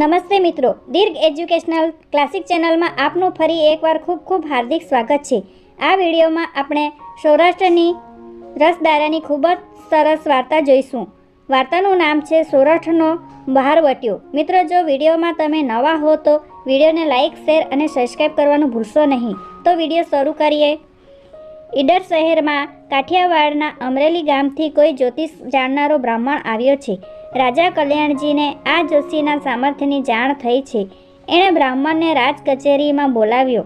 નમસ્તે મિત્રો, દીર્ઘ educational classic ચેનલમાં આપનું ફરી એકવાર ખૂબ ખૂબ હાર્દિક સ્વાગત છે. આ વિડીયોમાં આપણે સૌરાષ્ટ્રની રસદારાની ખૂબ જ સરસ વાર્તા જોઈશું. વાર્તાનું નામ છે સૌરાષ્ટ્રનો બહારવટીયો મિત્રો, જો વિડીયોમાં તમે નવા હો તો વિડીયોને લાઇક, શેર અને સબસ્ક્રાઈબ કરવાનું ભૂલશો નહીં. તો વીડિયો શરૂ કરીએ. ઈડર શહેરમાં કાઠિયાવાડના અમરેલી ગામથી કોઈ જ્યોતિષ જાણનારો બ્રાહ્મણ આવ્યો છે. રાજા કલ્યાણજીને આ જોશીના સામર્થ્યની જાણ થઈ છે. એણે બ્રાહ્મણને રાજ કચેરીમાં બોલાવ્યો.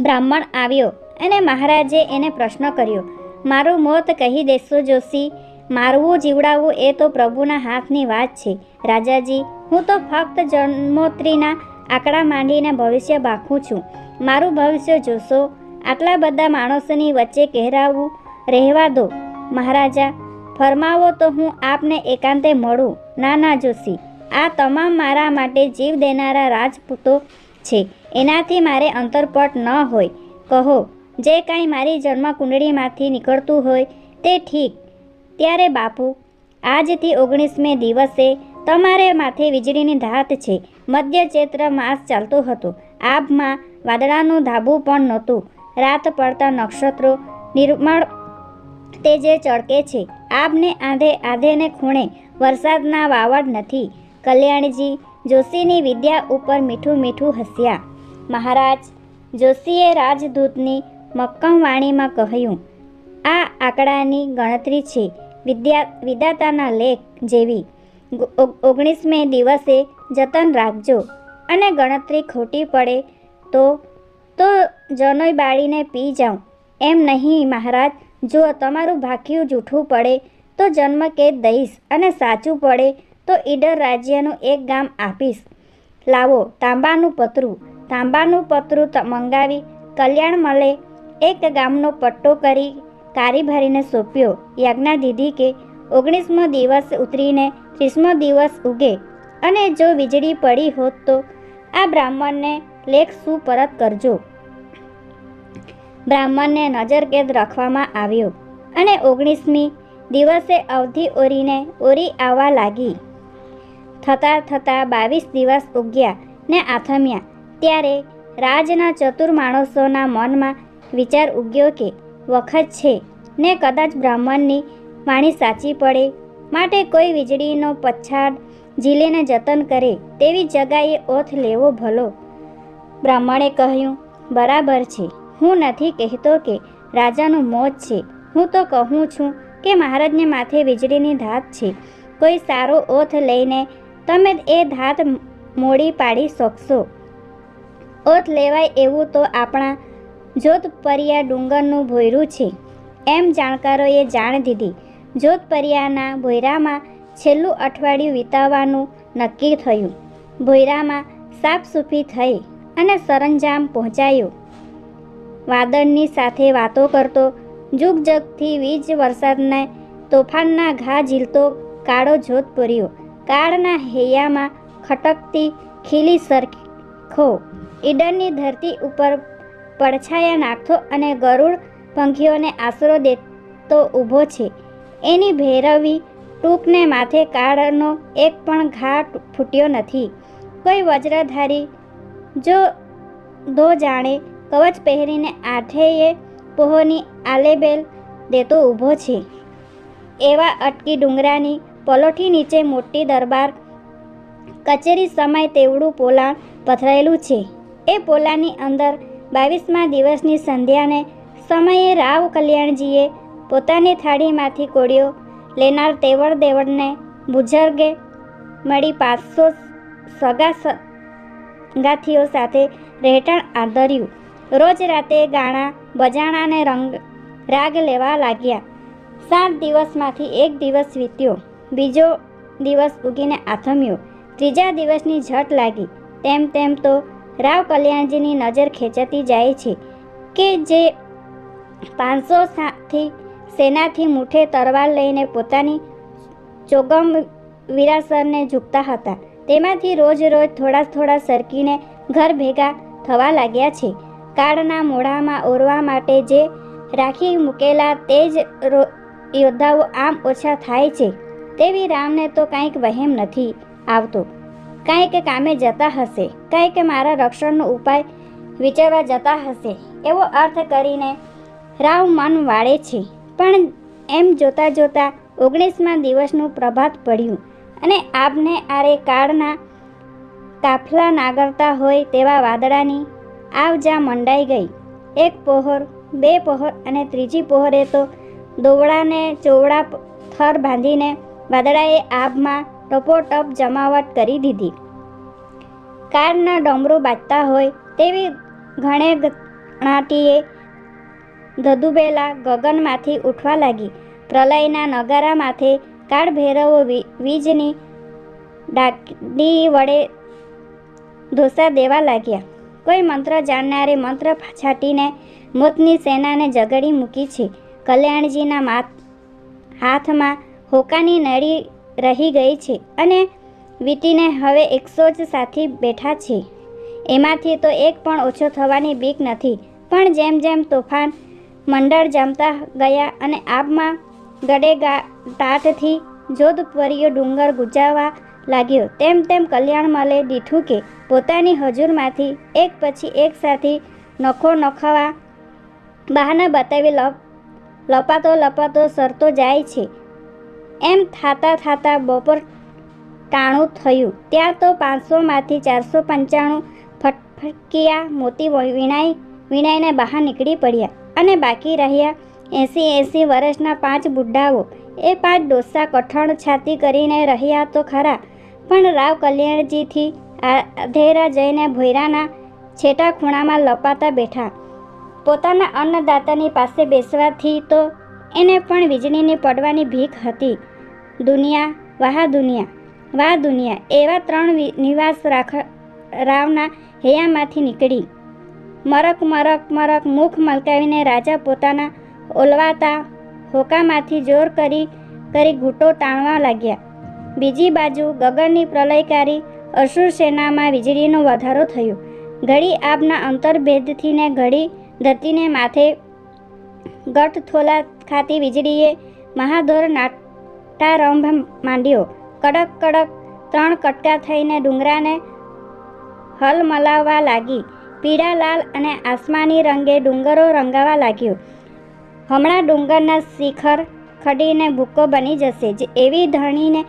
બ્રાહ્મણ આવ્યો અને મહારાજે એને પ્રશ્ન કર્યો, મારું મોત કહી દેશો જોશી, મારવું, જીવડાવવું એ તો પ્રભુના હાથની વાત છે. રાજાજી, હું તો ફક્ત જન્મોત્રીના આંકડા માંડીને ભવિષ્ય બાખું છું. મારું ભવિષ્ય જોશો, આટલા બધા માણસોની વચ્ચે કહેરાવું રહેવા દો મહારાજા ફરમાવો તો હું આપને એકાંતે મળું ના ના જોશી. આ તમામ મારા માટે જીવ દેનારા રાજપૂતો છે. એનાથી મારે અંતરપટ ન હોય. કહો, જે કાંઈ મારી જન્મકુંડળીમાંથી નીકળતું હોય તે ઠીક. ત્યારે બાપુ, આજથી ઓગણીસમે દિવસે તમારે માથે વીજળીની ધાત છે. મધ્ય ચૈત્ર માસ ચાલતો હતો. આભમાં વાદળાનું ધાબું પણ નહોતું. રાત પડતા નક્ષત્રો નિર્મળ તેજે ચળકે છે આબને આંધે આધેને ખૂણે વરસાદના વાવડ નથી. કલ્યાણજી, જોશીની વિદ્યા ઉપર મીઠું મીઠું હસ્યા. મહારાજ, જોશીએ રાજદૂતની મક્કમ વાણીમાં કહ્યું, આ આંકડાની ગણતરી છે, વિદ્યા વિદાતાના લેખ જેવી. ઓગણીસમે દિવસે જતન રાખજો અને ગણતરી ખોટી પડે તો તો જનોઈ બાળીને પી જાઉં. એમ નહીં, મહારાજ. જો તમારું ભાગ્યું જૂઠું પડે, તો જન્મ કેદ દઈશ અને સાચું પડે, તો ઈડર રાજ્યનું એક ગામ આપીશ. લાવો, તાંબાનું પતરું. તાંબાનું પતરું મંગાવી, કલ્યાણ મળે. એક ગામનો પટ્ટો કરી, કારી ભરીને સોંપ્યો. યાજ્ઞા દીધી કે ઓગણીસમો દિવસ ઉતરીને ત્રીસમો દિવસ ઉગે. અને જો વીજળી પડી હોત તો આ બ્રાહ્મણને લેખ સુપરત કરજો. બ્રાહ્મણને નજરકેદ રાખવામાં આવ્યો અને ઓગણીસમી દિવસે અવધિ ઓરીને ઓરી આવવા લાગી. થતાં થતાં બાવીસ દિવસ ઉગ્યા ને આથમ્યા. ત્યારે રાજના ચતુર માણસોના મનમાં વિચાર ઉગ્યો કે વખત છે ને કદાચ બ્રાહ્મણની વાણી સાચી પડે, માટે કોઈ વીજળીનો પછાડ ઝીલીને જતન કરે તેવી જગાએ ઓથ લેવો ભલો. બ્રાહ્મણે કહ્યું, બરાબર છે. હું નથી કહેતો કે રાજાનું મોત છે. હું તો કહું છું કે મહારાજને માથે વીજળીની ધાત છે. કોઈ સારો ઓથ લઈને તમે એ ધાત મોડી પાડી શકશો. ઓથ લેવાય એવું તો આપણા જોધપરિયા ડુંગરનું ભોયરું છે. એમ જાણકારોએ જાણ દીધી. જોધપરિયાના ભોયરામાં છેલ્લું અઠવાડિયું વિતાવવાનું નક્કી થયું. ભોયરામાં સાફસૂફી થઈ અને સરંજામ પહોંચાયું. વાદળની સાથે વાતો કરતો. જુગજગથી વીજ વરસાદને તોફાનના ઘા ઝીલતો કાળો જોત પૂર્યો કાળના હૈયામાં ખટકતી ખીલી સરખો ઈડનની ધરતી ઉપર પડછાયા નાખતો અને ગરુડ પંખીઓને આશરો દેતો ઊભો છે. એની ભૈરવી ટૂંકને માથે કાળનો એક પણ ઘા ફૂટ્યો નથી. કોઈ વજ્રધારી જો દો જાણે કવચ પહેરીને આઠેય પોહોની આલેબેલ દેતો ઊભો છે. એવા અટકી ડુંગરાની પલોઠી નીચે મોટી દરબાર કચેરી સમય તેવડું પોલાણ પથરાયેલું છે. એ પોલાની અંદર બાવીસમા દિવસની સંધ્યાને સમયે રાવ કલ્યાણજીએ પોતાની થાળીમાંથી કોળીઓ લેનાર તેવડ દેવડને બુઝર્ગે મળી પાંચસો સગા સગાથીઓ ગાથીઓ સાથે રહેઠાણ આદર્યું રોજ રાતે ગાણા બજાણાને રંગ, રાગ લેવા લાગ્યા. સાત દિવસમાંથી એક દિવસ વીત્યો. બીજો દિવસ ઉગીને આથમ્યો. ત્રીજા દિવસની ઝટ લાગી. તેમ તેમ તો રાવ કલ્યાણજીની નજર ખેંચાતી જાય છે કે જે પાંચસો થી સેનાથી મુઠે તરવાર લઈને પોતાની ચોગમ વિરાસરને ઝૂકતા હતા. તેમાંથી રોજ રોજ થોડા થોડા સરકીને ઘર ભેગા થવા લાગ્યા છે. કાળના મોઢામાં ઓરવા માટે જે રાખી મૂકેલા તે જ યોદ્ધાઓ આમ ઓછા થાય છે. તેવી રામને તો કાંઈક વહેમ નથી આવતો. કાંઈક કામે જતા હશે. કાંઈક મારા રક્ષણનો ઉપાય વિચારવા જતા હશે. એવો અર્થ કરીને રાવ મન વાળે છે. પણ એમ જોતાં જોતાં ઓગણીસમાં દિવસનું પ્રભાત પડ્યું અને આપને આરે કાળના કાફલા નાગરતા હોય તેવા વાદળાની આવજા મંડાઈ ગઈ. એક પહોર, બે પહોર અને ત્રીજી પહોરે તો દોવડાને ચોવડા થર બાંધીને વાદળાએ આબમાં ટપોટપ જમાવટ કરી દીધી. કારના ડમરું બાજતા હોય તેવી ઘણે ગણાટીએ ધધુબેલા ગગનમાંથી ઉઠવા લાગી. પ્રલયના નગારા માથે કાળ ભૈરવો વીજની ડાકડી વડે ધોસા દેવા લાગ્યા. કોઈ મંત્ર જાણનારે મંત્ર છાટીને મોતની સેનાને જગડી મૂકી છે. કલ્યાણજીના હાથમાં હોકાની નળી રહી ગઈ છે અને વીટીને હવે એકસો જ સાથી બેઠા છે. એમાંથી તો એક પણ ઓછો થવાની બીક નથી, પણ જેમ જેમ તોફાન મંડળ જમતા ગયા અને આબમાં ગડે ગા ટાટથી જોધપુરીઓ ડુંગર ગુજાવા લાગ્યો. તેમ તેમ કલ્યાણમલે દીઠું કે પોતાની હજુરમાંથી એક પછી એક સાથી નખો નખાવા બહાના બતાવી લપ લપાતો લપાતો સરતો જાય છે. એમ થાતા થાતા બપોર ટાણું થયું. ત્યાં તો પાંચસોમાંથી ચારસો પંચાણું ફટફટકિયા મોતી વિણાઈ, વિણાઈને બહાર નીકળી પડ્યા અને બાકી રહ્યા એંસી એંસી વર્ષના પાંચ બુઢાઓ. એ પાંચ ડોસા કઠણ છાતી કરીને રહ્યા તો ખરા. પણ રાવ કલ્યાણજીથી આધેરા જઈને ભોયરાના છેટા ખૂણામાં લપાતા બેઠા. પોતાના અન્નદાતાની પાસે બેસવાથી તો એને પણ વીજળીની પડવાની ભીખ હતી. દુનિયા, વાહ દુનિયા વાહ દુનિયા, એવા ત્રણ નિવાસ રાખ, રાવના હૈયામાંથી નીકળી. મરક મરક મરક મુખ મલકાવીને રાજા પોતાના ઓલવાતા હોકામાંથી જોર કરી કરી ઘૂંટો તાણવા લાગ્યા. બીજી બાજુ ગગનની પ્રલયકારી અસુર સેનામાં વીજળીનો વધારો થયો. ઘડી આબના અંતરભેદથી ને ઘડી ધરતીને માથે ગઠથોલા ખાતી વીજળીએ મહાદોર નાટારંભ માંડ્યો. કડક કડક ત્રણ કટકા થઈને ડુંગરાને હલમલાવવા લાગી. પીળા, લાલ અને આસમાની રંગે ડુંગરો રંગાવા લાગ્યો. હમણાં ડુંગરના શિખર ખડીને ભૂકો બની જશે. જે એવી ધણીને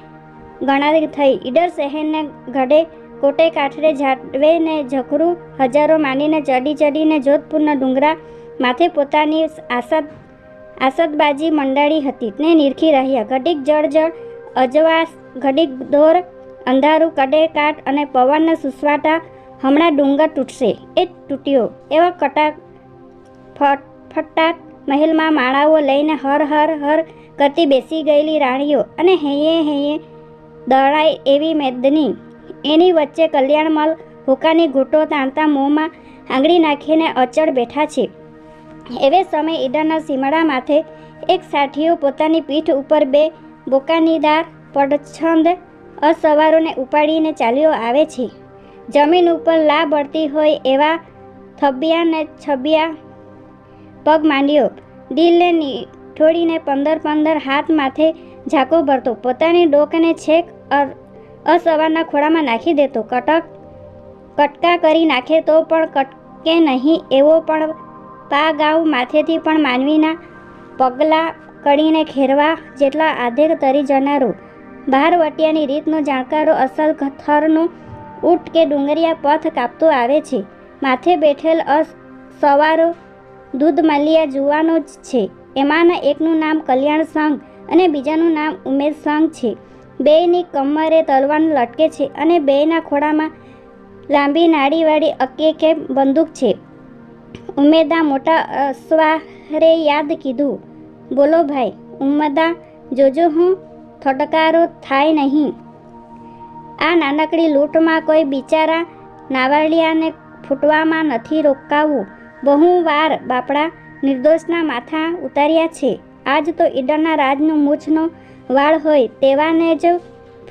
ગણાવી થઈ. ઈડર શહેરને ઘડે કોટે કાઠરે ઝાડવેને ઝઘરું હજારો માનીને ચડી ચડીને જોધપુરના ડુંગરા માથે પોતાની આસદ, આસદબાજી મંડાળી હતી ને નિરખી રહ્યા. ઘડીક જળ જળ અજવાસ, ઘડીક દોર, અંધારું, કડે કાટ અને પવનના સુસવાટા હમણાં ડુંગર તૂટશે. એ તૂટ્યો. એવા કટાક, ફટ, ફટાક મહેલમાં માળાઓ લઈને હર હર હર કરતી બેસી ગયેલી રાણીઓ અને હૈયે હૈયે દળાય એવી મેદની. એની વચ્ચે કલ્યાણમલ હુકાની ઘૂંટો તાણતા મોંમાં આંગળી નાખીને અચળ બેઠા છે. એવે સમય ઈડાના સીમડા માથે એક સાઠીઓ પોતાની પીઠ ઉપર બે બોકાનીદાર પડછંદ, અસવારોને ઉપાડીને ચાલ્યો આવે છે. જમીન ઉપર લા બળતી હોય એવા થબ્યા ને છબ્યા પગ માંડ્યો. દિલને નીઠોડીને પંદર પંદર હાથ માથે ઝાકો ભરતો. પોતાની ડોકને છેક અસવારના ખોળામાં નાખી દેતો. કટક, કટકા કરી નાખે તો પણ કટકે નહીં, એવો પણ પા ગાઉ માથેથી પણ માનવીના પગલાં કડીને ખેરવા જેટલા આધેર તરી જનારો. બહારવટિયાની રીતનો જાણકારો અસલ થરનું ઊંટ કે ડુંગરિયા પથ કાપતો આવે છે. માથે બેઠેલ અસ, સવારો દૂધ માલિયા જુવાનો જ છે. એમાંના એકનું નામ કલ્યાણ સંઘ અને બીજાનું નામ ઉમેશ સંઘ છે. બેયની કમરે તલવાન લટકે છે અને બેયના ખોળામાં લાંબી નાડીવાળી અકેકે બંદૂક છે. ઉમેદા મોટા અસવારે યાદ કીધું, બોલો ભાઈ, ઉમદા, જોજો હું થટકારો થાય નહીં. આ નાનકડી લૂંટમાં કોઈ બિચારા નાવાળિયાને ફૂટવામાં નથી રોકાવું. બહુ વાર બાપડા નિર્દોષના માથા ઉતાર્યા છે. આજ તો ઈડરના રાજનું મૂછનો વાળ હોય તેવાને જ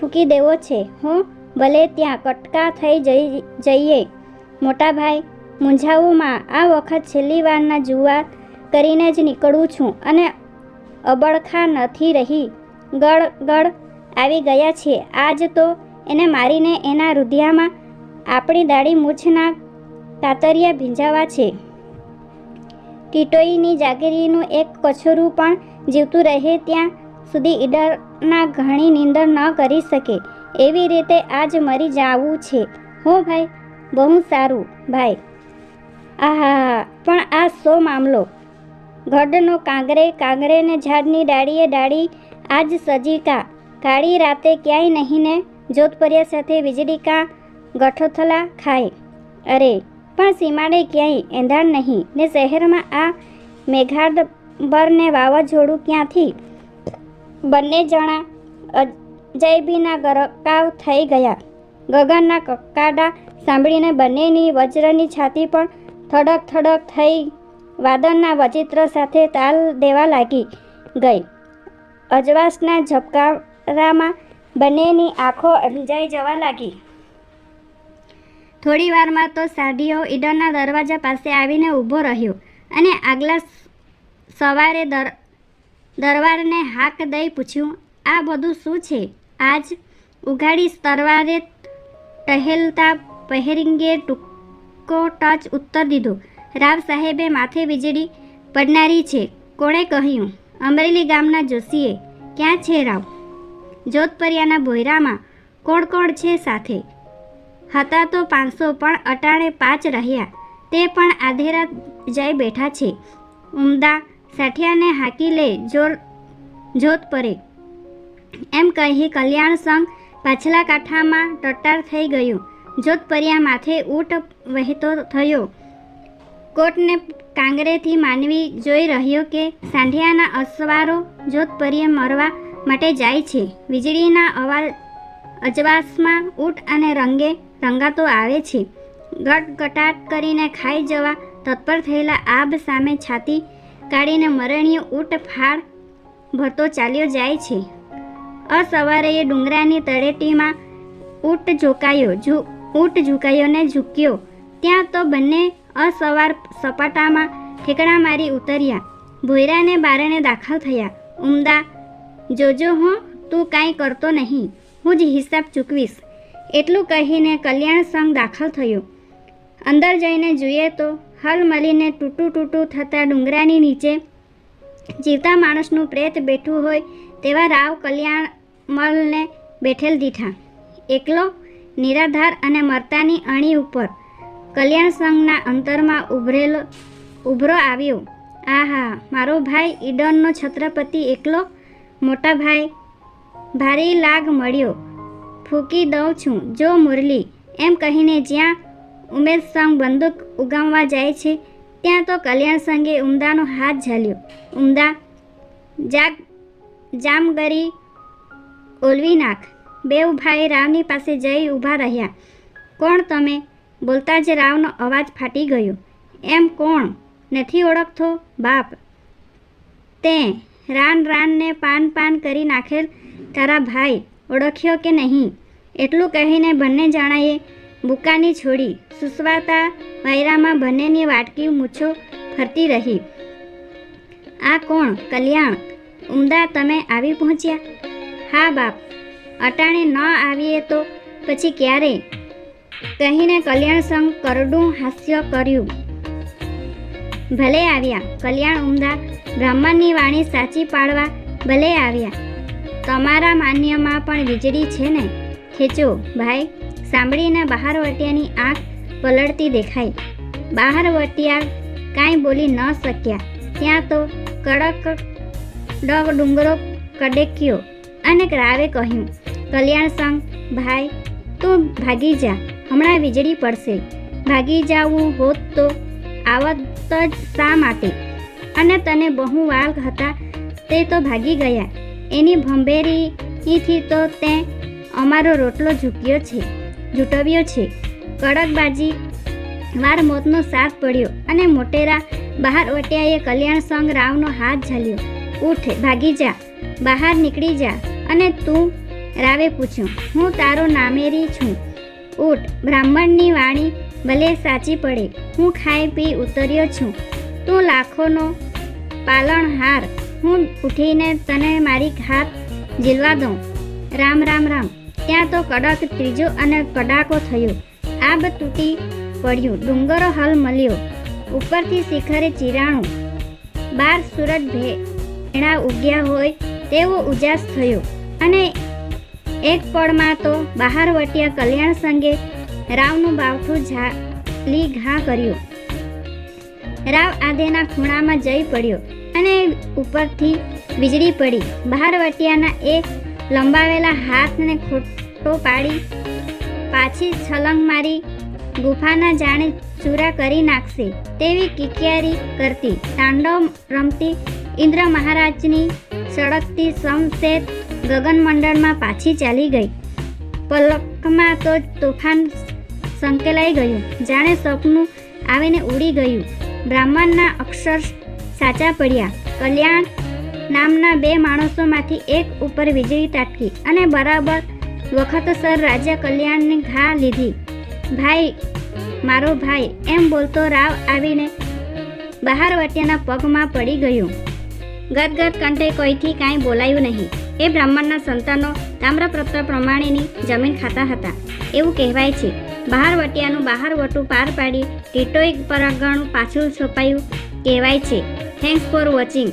ફૂંકી દેવો છે. હું ભલે ત્યાં કટકા થઈ જઈ, જઈએ. મોટા ભાઈ, મૂંઝાવુંમાં આ વખત છેલ્લી વારના જુવાર કરીને જ નીકળું છું અને અબળખા નથી રહી. ગળ ગળ આવી ગયા છે. આજ તો એને મારીને એના રુધિયામાં આપણી દાઢી મૂછના કાતરિયા ભીંજાવા છે. ટીટોઈની જાગીરીનું એક કછોરું પણ જીવતું રહે ત્યાં સુધી ઈડરના ઘણી નિંદર ન કરી શકે. એવી રીતે આજ મરી જાવું છે. હો ભાઈ, બહુ સારું, ભાઈ. આહા, પણ આ સો મામલો? ગઢનો કાંગરે કાંગરે ને ઝાડની ડાળીએ ડાળી આજ સજીકા. કાળી રાતે ક્યાંય નહીં ને જોધપરિયા સાથે વીજળી કા ગઠોથલા ખાય. અરે, પણ સીમાડે ક્યાંય એંધાણ નહીં ને શહેરમાં આ મેઘાડ ને વાવાઝોડું ક્યાંથી? બંને જણા અજયબીના ગરકાવ થઈ ગયા. ગગનના કક્કાડા સાંભળીને બંનેની વજ્રની છાતી પણ થડક થડક થઈ વાદનના વચિત્ર સાથે તાલ દેવા લાગી ગઈ. અજવાસના ઝબકારામાં બંનેની આંખો અંજાઈ જવા લાગી. થોડી વારમાં તો સાઢીઓ ઈડરના દરવાજા પાસે આવીને ઊભો રહ્યો અને આગલા સવારે દર દરવારને હાક દઈ પૂછ્યું, આ બધું શું છે? આજ ઉઘાડી તરવારે ટહેલતા પહેરિંગે ટૂંકો ટચ ઉત્તર દીધો. રાવ સાહેબે માથે વીજળી પડનારી છે. કોણે કહ્યું, અમરેલી ગામના જોશીએ, ક્યાં છે રાવ? જોધપરિયાના ભોયરામાં કોણ કોણ છે સાથે? હતા તો પાંચસો, પણ અટાણે પાંચ રહ્યા. તે પણ આધેરા જઈ બેઠા છે. ઉમદા સાઠિયાને હાકી લે, જોર, જોત પરે. એમ કહી કલ્યાણ સંઘ પાછલા કાંઠામાં ટટ્ટાર થઈ ગયું. જોધપરિયા માથે ઊંટ વહેતો થયો. કોટને કાંગરેથી માનવી જોઈ રહ્યો કે સાંઢિયાના અસવારો જોધપરિયે મરવા માટે જાય છે. વીજળીના અવાજ અજવાસમાં ઊંટ અને રંગે રંગાતો આવે છે. ગટગટાટ કરીને ખાઈ જવા તત્પર થયેલા આબ સામે છાતી કાઢીને મરણીય ઊંટ ફાળ ભરતો ચાલ્યો જાય છે. અસવારે એ ડુંગરાની તળેટીમાં ઊંટ ઝોકાયો. ઝુ, ઊંટ ઝુકાયો ને ઝૂક્યો. ત્યાં તો બંને અસવાર સપાટામાં ઠેકડા મારી ઉતર્યા. ભોયરાને બારણે દાખલ થયા. ઉમદા, જોજો હું, તું કાંઈ કરતો નહીં. હું જ હિસાબ ચૂકવીશ. એટલું કહીને કલ્યાણ સંઘ દાખલ થયો. અંદર જઈને જોઈએ તો હલ મળીને તૂટું તૂટું થતાં ડુંગરાની નીચે જીવતા માણસનું પ્રેત બેઠું હોય તેવા રાવ કલ્યાણ મલને બેઠેલ દીઠા. એકલો નિરાધાર અને મરતાની અણી ઉપર કલ્યાણ સંઘના અંતરમાં ઉભરેલો, ઉભરો આવ્યો. આહા, મારો ભાઈ ઈડનનો છત્રપતિ એકલો? મોટા ભાઈ, ભારી લાગ મળ્યો. ફૂંકી દઉં છું, જો મુરલી, એમ કહીને જ્યાં ઉમેશ સંઘ બંદૂક ઉગામવા જાય છે, ત્યાં તો કલ્યાણ સંઘે ઉમદાનો હાથ ઝાલ્યો. ઉમદા, જાગ જામગરી ઓલવી નાખ. બેઉ ભાઈ રાવની પાસે જઈ ઊભા રહ્યા. કોણ તમે? બોલતા જ રાવનો અવાજ ફાટી ગયો. એમ કોણ? નથી ઓળખતો બાપ. તે રાન રાનને પાન પાન કરી નાખેલ તારા ભાઈ. ઓળખ્યો કે નહીં? એટલું કહીને બંને જણાએ બુકાની છોડી સુસવાતા વાયરામાં બંનેની વાટકી મૂછો ફરતી રહી. આ કોણ? કલ્યાણ, ઉમદા તમે આવી પહોંચ્યા? હા બાપ, અટાણે ન આવીએ તો પછી ક્યારે? કહીને કલ્યાણ સંઘ કરડું હાસ્ય કર્યું. ભલે આવ્યા, કલ્યાણ, ઉમદા, બ્રાહ્મણની વાણી સાચી પાડવા ભલે આવ્યા. તમારા માન્યમાં પણ વીજળી છે ને? ખેંચો, ભાઈ. સાંભળીને બહાર વટિયાની આંખ પલળતી દેખાઈ. બહાર વટિયા કાંઈ બોલી ન શક્યા. ત્યાં તો કડક ડગ ડુંગરો કડેક્યો અને રાવે કહ્યું, કલ્યાણ સંઘ ભાઈ, તું ભાગી જા. હમણાં વીજળી પડશે. ભાગી જાવું હોત તો આવત જ શા માટે? અને તને બહુ વાલ હતા તે તો ભાગી ગયા. એની ભંભેરીથી તો તે અમારો રોટલો ઝૂક્યો છે. ઝૂંટવ્યો છે. કડકબાજી. વાર મોતનો સાથ પડ્યો અને મોટેરા બહાર વટિયાએ કલ્યાણ સંગ રાવનો હાથ ઝાલ્યો. ઉઠ, ભાગી જા. બહાર નીકળી જા. અને તું રાવે પૂછ્યું, હું તારો નામેરી છું. ઉઠ, બ્રાહ્મણની વાણી ભલે સાચી પડે, હું ખાઈ પી ઉતર્યો છું. તું લાખોનો પાલણહાર. હું ઉઠીને તને મારી હાથ ઝીલવા દઉં. રામ રામ રામ. ત્યાં તો કડક ત્રીજો અને કડાકો થયો. આબ તૂટી પડ્યું. ડુંગરો હલ મળ્યો. ઉપરથી શિખરે ચીરાણું. બાર સૂરજ ભેણા ઉગ્યા હોય તેવો ઉજાસ થયો. અને એક પળમાં તો બહાર વટ્યા કલ્યાણ સંગે રાવનું બાવઠું ઝાલી ઘા કર્યું. રાવ આધેના ખૂણામાં જઈ પડ્યો અને ઉપરથી વીજળી પડી. બહાર વટિયાના એ લંબાવેલા હાથને ખોટો પાડી, પાછી છલંગ મારી ગુફાના જાણે ચૂરા કરી નાખશે તેવી કિકિયારી કરતી. તાંડવ રમતી ઇન્દ્ર મહારાજની સળગતી સમસેત ગગનમંડળમાં પાછી ચાલી ગઈ. પલકમાં તો તોફાન સંકેલાઈ ગયું, જાણે સપનું આવીને ઉડી ગયું. બ્રાહ્મણના અક્ષર સાચા પડ્યા. કલ્યાણ નામના બે માણસોમાંથી એક ઉપર વીજળી તાટકી અને બરાબર વખતસર રાજા કલ્યાણની ઘા લીધી. ભાઈ, મારો ભાઈ, એમ બોલતો રાવ આવીને બહાર વટ્યાના પગમાં પડી ગયું. ગદગદ કંઠે કોઈથી કાંઈ બોલાયું નહીં. એ બ્રાહ્મણના સંતાનો તામ્રપત્ર પ્રમાણેની જમીન ખાતા હતા. એવું કહેવાય છે. બહાર વટિયાનું બહાર વટું પાર પાડી ટીટોઈ પરાગણું પાછું છપાયું કહેવાય છે. Thanks for watching